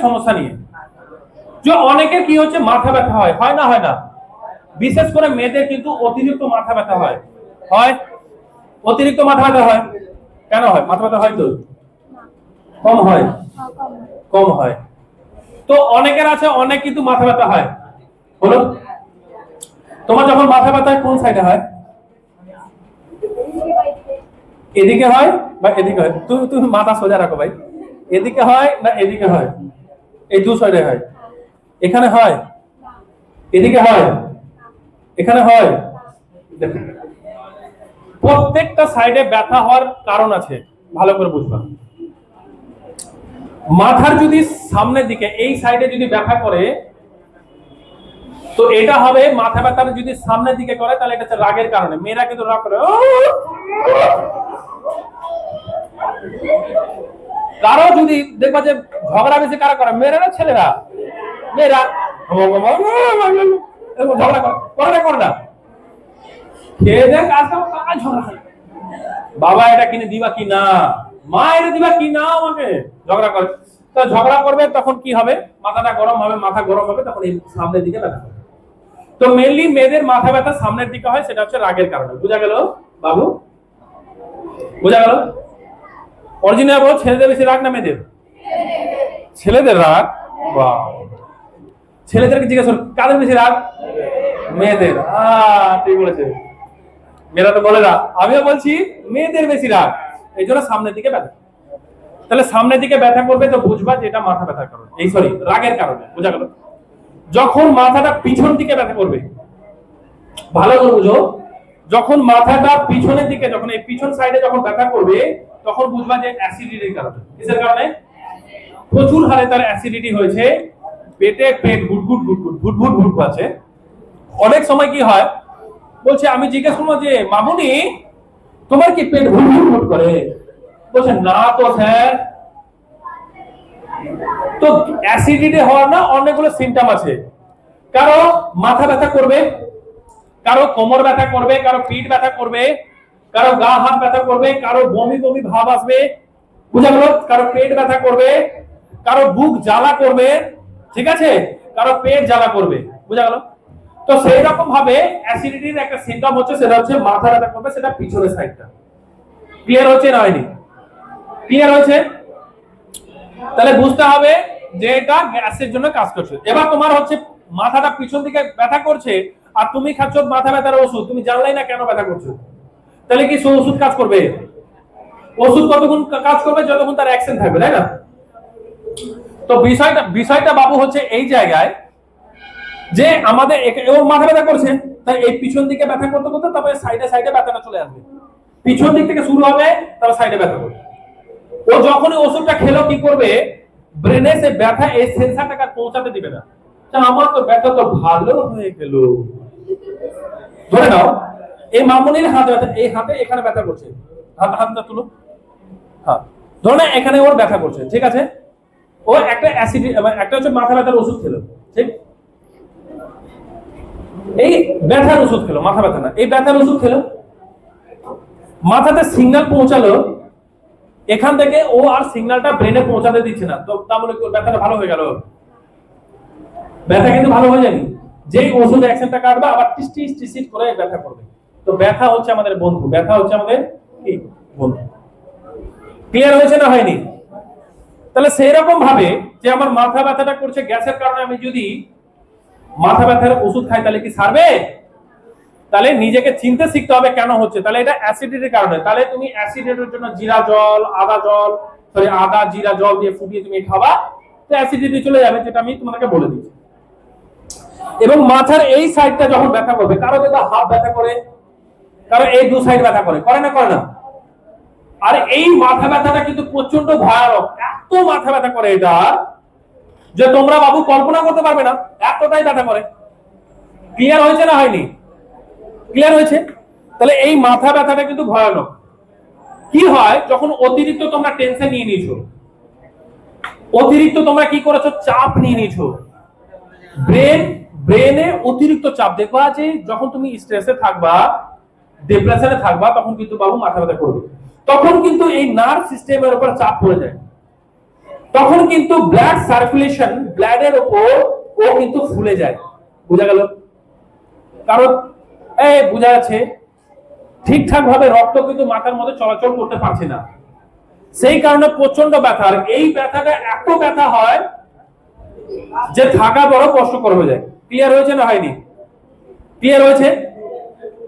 সমস্যা নিয়ে। যে অনেকের কি হচ্ছে, মাথা ব্যথা হয়। হয় না হয় না। বিশেষ করে মেয়েদের কিন্তু অতিরিক্ত মাথা ব্যথা হয়। হয়? অতিরিক্ত মাথা ব্যথা হয়? কেন হয়? মাথা ব্যথা হয় তো? কম হয়? কম হয়। তো অনেকের আছে, অনেক কিন্তু মাথা ব্যথা হয়। বলো। তোমার যখন মাথা ব্যথা হয় কোন সাইডে হয়? এদিকে হয় বা এদিকে হয়? তুমি তুমি মাথা সোজা রাখো ভাই। এদিকে হয় না এদিকে হয়? এই দু সাইডে হয়। এখানে হয়, এদিকে হয়, এখানে হয়। প্রত্যেকটা সাইডে ব্যথা হওয়ার কারণ আছে, ভালো করে বুঝবা মাথার যদি সামনের দিকে, এই সাইডে যদি ব্যথা করে, তো এটা হবে মাথা ব্যথার যদি সামনের দিকে করে, তাহলে এটা হচ্ছে রাগের কারণে। মেয়েরা কিন্তু রাগ করে! কারও যদি দেখবা যে ঝগড়া বেশি কারা করে? মেয়েরা ছেলেরা? মেয়েরা? ঝগড়া করে। না, করে বাবা এটা কিনে দিবা কি না? মা এটা দিবা কি না আমাকে? ঝগড়া করে। তো ঝগড়া করবে, তখন কি হবে? মাথাটা গরম হবে, মাথা গরম হবে, তখন এই সামনের দিকে ব্যথা হবে। তো মেনলি মেয়েদের মাথা ব্যথা সামনের দিকে হয়, সেটা হচ্ছে রাগের কারণে। বুঝা গেল, বাবু? বুঝা গেল? অরিজিনাল বলো ছেলেদের বেশি রাগ না মেয়েদের? ছেলেদের রাগ? বাহ। ছেলেদেরকে জিজ্ঞেস করো, কাদের বেশি রাগ? মেয়েদের। ঠিক বলেছে। মেয়েরা তো বলে না, আমিও বলছি মেয়েদের বেশি রাগ। এই জন্য সামনের দিকে ব্যথা। তাহলে সামনের দিকে ব্যথা করবে তো বুঝবা যে এটা মাথা ব্যথার কারণে। এই সরি রাগের কারণে, বোঝা গেল। যখন মাথাটা পিছন দিকে ব্যথা করবে, ভালো করে বুঝো, যখন মাথাটা পিছনের দিকে, যখন এই পিছন সাইডে যখন ব্যথা করবে তখন বুঝবা যে অ্যাসিডিটির কারণে। কিসের কারণে? প্রচুর হারে তার অ্যাসিডিটি হয়েছে। পেটে পেট গুটগুট গুটগুট গুটগুট গুট আছে। অনেক সময় কি হয়? বলছে, আমি জিজ্ঞেস করব যে, মামুনি, তোমার কি পেট ভুট ভুট ভুট করে? বলছে, না তো স্যার। তো অ্যাসিডিটি হওয়ার না অনেকগুলো সিমটম আছে। কারও মাথা ব্যথা করবে, কারও কোমর ব্যথা করবে, কারও পিঠ ব্যথা করবে কারও গা হাত ব্যথা করবে, কারও বমি বমি ভাব আসবে, বুঝা গেল? কারও পেট ব্যথা করবে, কারও বুক জ্বালা করবে, ঠিক আছে? কারও পেট জ্বালা করবে, বুঝা গেল? তো সেই রকম ভাবে অ্যাসিডিটির একটা সিমটম হচ্ছে, সেটা হচ্ছে মাথা ব্যথা করবে, সেটা পিছনের সাইডটা ক্লিয়ার হচ্ছে না হয়নি? ক্লিয়ার হয়েছে? তাহলে বুঝতে হবে যে এটা গ্যাসের জন্য কাজ করছে। এবার তোমার হচ্ছে মাথাটা পিছন দিকে ব্যথা করছে, আর তুমি খাচ্ছ মাথা ব্যথার ওষুধ, তুমি জানলাই না কেন ব্যথা করছ? তাহলে কি সে ওষুধ কাজ করবে? ওষুধ কতক্ষণ কাজ করবে? যতক্ষণ তার অ্যাকশন থাকবে, তাই না? তো বিষয়টা বিষয়টা বাবু হচ্ছে এই জায়গায় যে আমাদের ওর মাথা ব্যথা করছে, তাই এই পিছন দিকে ব্যথা করতে করতে তারপরে সাইডে সাইডে ব্যথাটা চলে আসবে। পিছন দিক থেকে শুরু হবে, তারপর সাইডে ব্যথা করবে। ও যখনই ওষুধটা খেলো কি করবে? ব্রেনে সে ব্যথা, এই সেন্সারটাকে পৌঁছাতে দিবে না। আমার তো ব্যথা তো ভালো হয়ে গেল। ধরে নাও। এই মামুনির হাত ব্যথা, এই হাতে এখানে ব্যথা করছে। হাত হাতটা তুলো। হ্যাঁ। ধরে না, এখানে ওর ব্যথা করছে, ঠিক আছে? ও একটা অ্যাসিড একটা হচ্ছে মাথা ব্যথার ওষুধ খেলো, ঠিক? এই ব্যথার ওষুধ খেলো, মাথা ব্যথা না। এই ব্যথার ওষুধ খেলো। মাথাতে সিগন্যাল পৌঁছালো। এখান থেকে ও আর সিগন্যালটা ব্রেনে পৌঁছাতে দিচ্ছে না। তো তা বলে ব্যথাটা ভালো হয়ে গেল? ব্যথা কিন্তু ভালো হয়ে যায়নি যেই ওষুধ অ্যাকশনটা কাটবে, আবার টিস টিস টিসিট করে ব্যথা করবে। তো ব্যথা হচ্ছে আমাদের বন্ধু। ব্যথা হচ্ছে আমাদের কি? বন্ধু। ক্লিয়ার হয়েছে না হয়নি? তাহলে সেই রকম ভাবে যে আমার মাথা ব্যথাটা করছে, গ্যাসের কারণে আমি যদি মাথা ব্যথার ওষুধ খাই, তাহলে কি সারবে? তাহলে নিজেকে চিনতে শিখতে হবে কেন হচ্ছে। তাহলে এটা অ্যাসিডিটির কারণে। তাহলে তুমি অ্যাসিডিটির জন্য জিরা জল, আদা জল সরি আদা, জিরা জল দিয়ে ফুটিয়ে তুমি খাবা, তো অ্যাসিডিটি চলে যাবে, যেটা আমি তোমাকে বলে দিচ্ছি। এবং মাথার এই সাইডটা যখন ব্যথা করবে, কারও যদি হাত ব্যথা করে কারও এই দু সাইড ব্যথা করে। করে না করে না। আর এই মাথা ব্যথাটা কিন্তু প্রচণ্ড ভয়ানক। এত মাথা ব্যথা করে এটা যে তোমরা বাবু কল্পনা করতে পারবে না, এতটাই ব্যথা করে। ক্লিয়ার হয়েছে না হয়নি? ক্লিয়ার হয়েছে? তাহলে এই মাথা ব্যথাটা কিন্তু ভয়ানক। কি হয়, যখন অতিরিক্ত তোমরা টেনশন নিয়ে নিয়েছো, অতিরিক্ত তোমরা কি করেছ, চাপ নিয়ে নিয়েছো। ব্রেন ব্রেনে অতিরিক্ত চাপ। দেখবা যে যখন তুমি স্ট্রেসে থাকবা ডিপ্রেশনে থাকবা, তখন কিন্তু বাবু মাথা ব্যথা করবে। তখন কিন্তু এই নার্ভ সিস্টেমের উপর চাপ পড়ে যায়। তখন কিন্তু ব্লাড সার্কুলেশন ব্লাডের উপর ও কিন্তু ফুলে যায়। বোঝা গেল? কারণ, এই বোঝা যাচ্ছে ঠিকঠাক ভাবে রক্ত কিন্তু মাথার মধ্যে চলাচল করতে পারছে না। সেই কারণে প্রচণ্ড ব্যথা। আর এই ব্যথাটা এত ব্যথা হয় যে থাকা বড় কষ্টকর হয়ে যায়। ক্লিয়ার হয়েছে না হয়নি? ক্লিয়ার হয়েছে?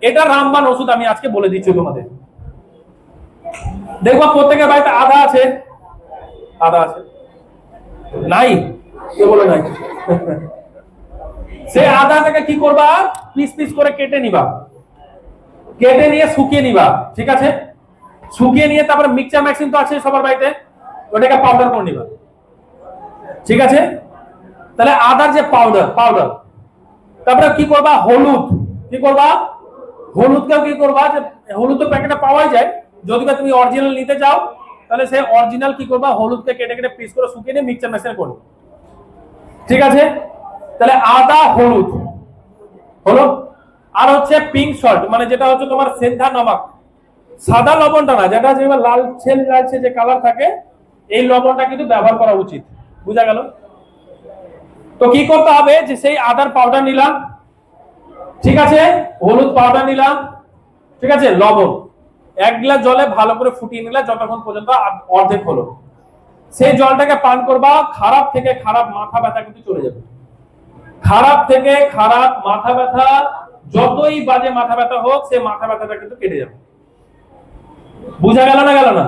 এটা রামবান ওষুধ আমি আজকে বলে দিচ্ছি তোমাদের। দেখব প্রত্যেকের বাড়িতে আদা আছে। আদা আছে। নাই? কে বলে নাই। সে আদাটাকে কি করবা? পিস পিস করে কেটে নিবা। কেটে নিয়ে শুকিয়ে নিবা। ঠিক আছে? শুকিয়ে নিয়ে তারপরে মিক্সচার মেশিন তো আছে সবার বাড়িতে। ওটাকে পাউডার করে নিবা। ঠিক আছে? তাহলে আদার যে পাউডার পাউডার তারপরে কি করবা? হলুদ। কি করবা? হলুদকেও কি করবা? যে হলুদ তো প্যাকেটে পাওয়াই যায়। যদি তুমি অরিজিনাল নিতে চাও, তাহলে সে অরিজিনাল কি করবা? হলুদকে কেটে কেটে পিস করে শুকিয়ে নিয়ে মিক্সচার মেশিনে করো ঠিক আছে? তাহলে আদা, হলুদ। হলো? আর হচ্ছে পিঙ্ক সল্ট মানে যেটা হচ্ছে তোমার সেন্ধা নমক। সাদা লবণটা না, যেটা যেভাবে লালচে লালচে যে কালার থাকে, এই লবণটা কিন্তু ব্যবহার করা উচিত। বুঝা গেল? তো কি করতে হবে? যে সেই আদার পাউডার নিলাম ঠিক আছে? হলুদ পাউডার নিলাম। ঠিক আছে? লবণ। এক গ্লাস জলে ভালো করে ফুটিয়ে নিলে যতক্ষণ পর্যন্ত অর্ধেক হলো। সেই জলটাকে পান করবা, খারাপ থেকে খারাপ মাথা ব্যথা কিন্তু চলে যাবে। খারাপ থেকে খারাপ মাথা ব্যথা, যতই বাজে মাথা ব্যথা হোক সে মাথা ব্যথাটা কিন্তু কেটে যাবে। বুঝা গেল না গেল না?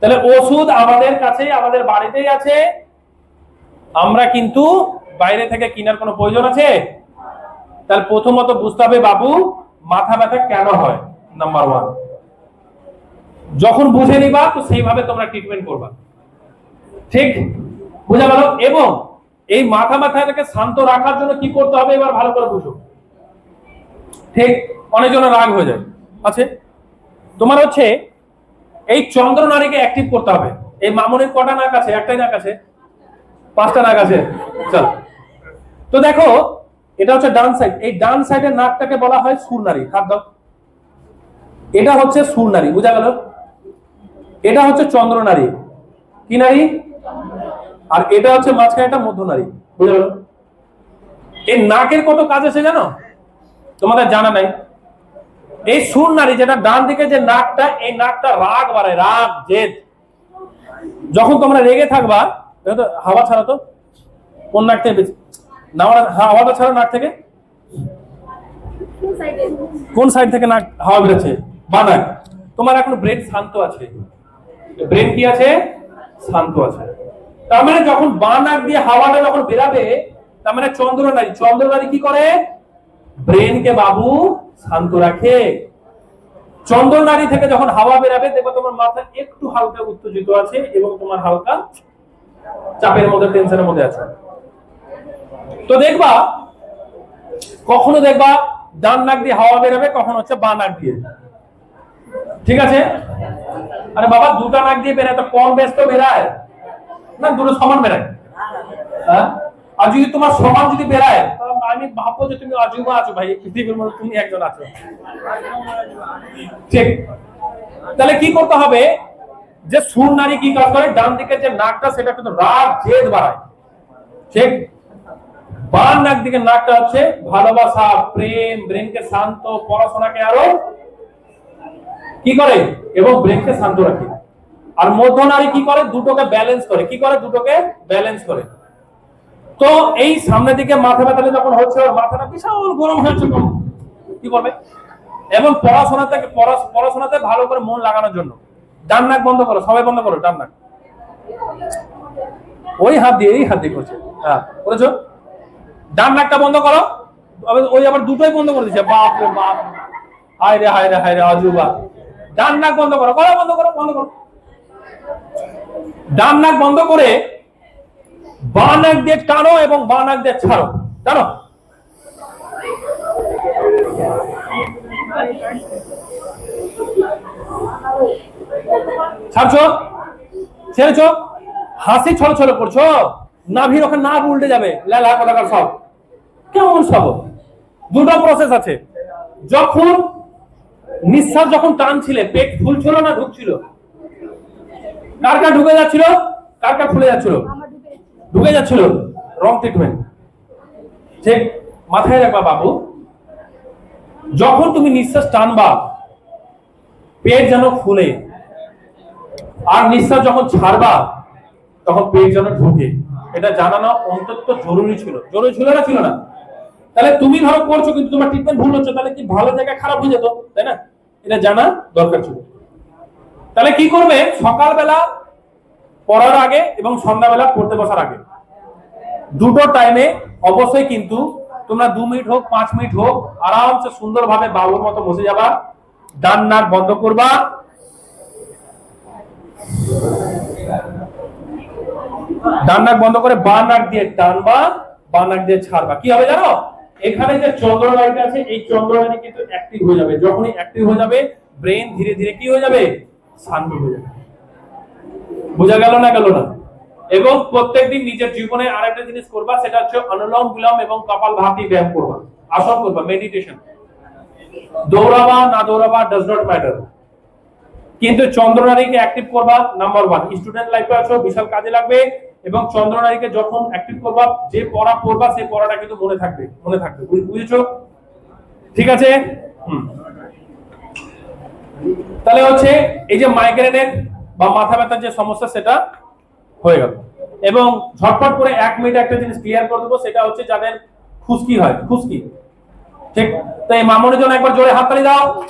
তাহলে ওষুধ আমাদের কাছেই, আমাদের বাড়িতেই আছে। আমরা কিন্তু বাইরে থেকে কেনার কোনো প্রয়োজন আছে? তাহলে প্রথমত বুঝতে হবে বাবু, মাথা ব্যথা কেন হয়? নাম্বার ওয়ান যখন বুঝে নিবা, তো সেইভাবে তোমরা ট্রিটমেন্ট করবা। ঠিক? বুঝা গেল? এবং এই মাথা ব্যথাটাকে শান্ত রাখার জন্য কি করতে হবে? এবার ভালো করে বুঝো। ঠিক? অনেকজনের রাগ হয়ে যায়। আছে? তোমার হচ্ছে এই চন্দ্র নারীকে অ্যাক্টিভ করতে হবে। এই মামনের কটা নাক আছে? একটাই নাক আছে? পাঁচটা নাক আছে। চল। তো দেখো এটা হচ্ছে ডান সাইড। এই ডান সাইডের নাকটাকে বলা হয় সুর নারী হাত দাও। এটা হচ্ছে সুর নারী বুঝা গেল? এটা হচ্ছে চন্দ্র নারী কি নারী? আর এটা হচ্ছে মাঝখানে একটা মধ্য নারী বুঝা গেল? এই নাকের কত কাজ আছে জানো? তোমাদের জানা নাই। এই সুর নারী যেটা ডান দিকে যে নাকটা, এই নাকটা রাগ বাড়ায়, রাগ, জেদ। যখন তোমরা রেগে থাকবা হাওয়া ছাড়া তো কোন নাক থেকে বেশি না হাওয়াটা ছাড়া নাক থেকে। কোন সাইড? থেকে নাক হাওয়া বেরোচ্ছে? বা নাক। তোমার এখন ব্রেন শান্ত আছে। ব্রেন কি আছে? শান্ত আছে। তার মানে যখন বা নাক দিয়ে হাওয়াটা যখন বেরাবে তার মানে চন্দ্র নারী চন্দ্র নারী কি করে? ব্রেনকে বাবু শান্ত রাখে। চন্দ্র নারী থেকে যখন হাওয়া বেরাবে দেখবে তোমার মাথা একটু হালকা উত্তেজিত আছে এবং তোমার হালকা চাপের মধ্যে টেনশনের মধ্যে আছে। তো দেখবা, কখনো দেখবা ডান নাক দিয়ে হাওয়া বেরোবে, কখনো হচ্ছে বা নাক দিয়ে। ঠিক আছে? আরে বাবা, দুটা নাক দিয়ে বেরোয়, তো কম বেশ তো বেরায়। না, দুটো সমান বেরায়। হ্যাঁ? আর যদি তোমার সমান যদি বেরায় আমি ভাববো যে তুমি অজুবা আছো ভাই পৃথিবীর মধ্যে তুমি একজন আছো। ঠিক। তাহলে কি করতে হবে? যে সুর নারী কি কাজ করে? ডান দিকে যে নাকটা, সেটা কিন্তু রাগ, জেদ বাড়ায়। ঠিক? বাম নাক দিকে নাকটা হচ্ছে ভালোবাসা, প্রেম, ব্রেনকে শান্ত, পড়াশোনাকে আরও কি করে? এবং ব্রেনকে শান্ত রাখে। আর মধ্য নারী কি করে? দুটোকে ব্যালেন্স করে। কি করে? দুটোকে ব্যালেন্স করে। তো এই সামনের দিকে মাথা ব্যথাটা যখন হচ্ছে মাথাটা বিশাল গরম হয়েছে কি করবে এবং পড়াশোনাতে পড়া- পড়াশোনাতে ভালো করে মন লাগানোর জন্য। ডান নাক বন্ধ করো, সবাই বন্ধ করো, ডান নাক। ওই হাত দিয়ে, এই হাত দিয়ে করছে। হ্যাঁ করেছ? ডান নাকটা বন্ধ করো। ওই আবার দুটোই বন্ধ করে দিচ্ছে। বাপ রে বাপ। হায় রে হায় রে হায় রে অজুবা ডান নাক বন্ধ করো। করো বন্ধ করো বন্ধ করো। ডান নাক বন্ধ করে বাঁ নাক দিয়ে টানো এবং বাঁ নাক দিয়ে ছাড়ো। টানো। ছাড়ছো? ছেড়েছো? হাসি ছল ছল করছ? নাভির ওখানে নাক উল্টে যাবে। লেলা কোথাকার সব। কেমন সব? দুটো প্রসেস আছে। যখন নিঃশ্বাস যখন টানছিলে, পেট ফুলছিল না ঢুকছিল? ঢুকে যাচ্ছিল? ফুলে যাচ্ছিল? ঢুকে যাচ্ছিল। রং ট্রিটমেন্ট ঠিক মাথায় রাখবা বাবু, যখন তুমি নিঃশ্বাস টানবা, পেট যেন ফুলে, আর নিঃশ্বাস যখন ছাড়বা, তখন পেট যেন ঢুকে। এটা জানানো অন্তত জরুরি ছিল। জরুরি ছিল না ছিল না। তাহলে তুমি ধরো করছ, কিন্তু তোমার ট্রিটমেন্ট ভুল হচ্ছে, তাহলে কি ভালো জায়গায় খারাপ হয়ে যেত? তাই না? এটা জানা দরকার ছিল। তাহলে কি করবে? সকালবেলা পড়ার আগে এবং সন্ধ্যাবেলা পড়তে বসার আগে। দুটো টাইমে অবশ্যই কিন্তু তোমরা দু মিনিট হোক, পাঁচ মিনিট হোক, আরামসে সুন্দরভাবে বাবুর মতো বসে যাবা, ডান নাক বন্ধ করবা। ডান নাক বন্ধ করে বা নাক দিয়ে টানবা, বা নাক দিয়ে ছাড়বা। কি হবে জানো? এখানে যে চন্দ্রনাড়িটা আছে, এই চন্দ্রনাড়ি কিন্তু অ্যাক্টিভ হয়ে যাবে। যখনই অ্যাক্টিভ হয়ে যাবে ব্রেন ধীরে ধীরে কি হয়ে যাবে? শান্ত হয়ে যাবে। বোঝা গেল না গেল না? এবং প্রত্যেকদিন নিজের জীবনে আরেকটা জিনিস করবা, সেটা হচ্ছে অনুলোম বিলোম এবং কপাল ভাতি ব্যায়াম করবা। আসন করবা মেডিটেশন দৌড়াবা, না দৌড়াবা ডাজ নট ম্যাটার কিন্তু চন্দ্রনারীকে অ্যাক্টিভ করবা নাম্বার ওয়ান স্টুডেন্ট লাইফে আছো, বিশাল কাজে লাগবে। এবং চন্দ্র চন্দ্রনারীকে যখন অ্যাক্টিভ করবা যে পড়া পড়বা, সেই পড়াটা কিন্তু মনে থাকবে মনে থাকবে। বুঝ- বুঝেছ? ঠিক আছে? তাহলে হচ্ছে এই যে মাইগ্রেনের বা মাথা ব্যথার যে সমস্যা, সেটা হয়ে গেল। এবং ঝটপট করে এক মিনিট একটা জিনিস ক্লিয়ার করে দেবো, সেটা হচ্ছে যাদের খুশকি হয়, খুশকি। ঠিক? তো এই মামনের জন্য একবার জোরে হাততালি দাও।